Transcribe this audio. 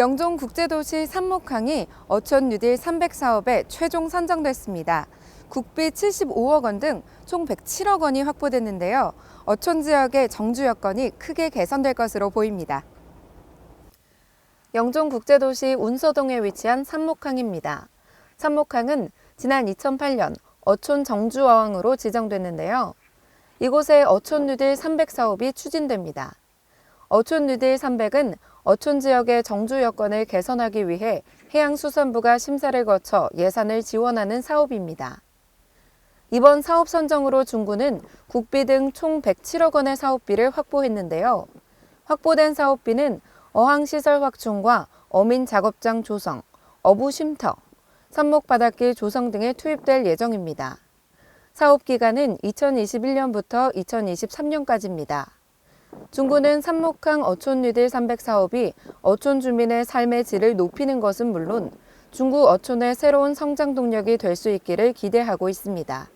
영종 국제도시 삼목항이 어촌 뉴딜 300 사업에 최종 선정됐습니다. 국비 75억 원 등 총 107억 원이 확보됐는데요. 어촌 지역의 정주 여건이 크게 개선될 것으로 보입니다. 영종 국제도시 운서동에 위치한 삼목항입니다. 삼목항은 지난 2008년 어촌 정주어항으로 지정됐는데요. 이곳에 어촌 뉴딜 300 사업이 추진됩니다. 어촌 뉴딜 300은 어촌 지역의 정주 여건을 개선하기 위해 해양수산부가 심사를 거쳐 예산을 지원하는 사업입니다. 이번 사업 선정으로 중구는 국비 등 총 107억 원의 사업비를 확보했는데요. 확보된 사업비는 어항시설 확충과 어민 작업장 조성, 어부 쉼터, 삽목 바닷길 조성 등에 투입될 예정입니다. 사업 기간은 2021년부터 2023년까지입니다. 중구는 삼목항 어촌 뉴딜 300 사업이 어촌 주민의 삶의 질을 높이는 것은 물론 중구 어촌의 새로운 성장 동력이 될 수 있기를 기대하고 있습니다.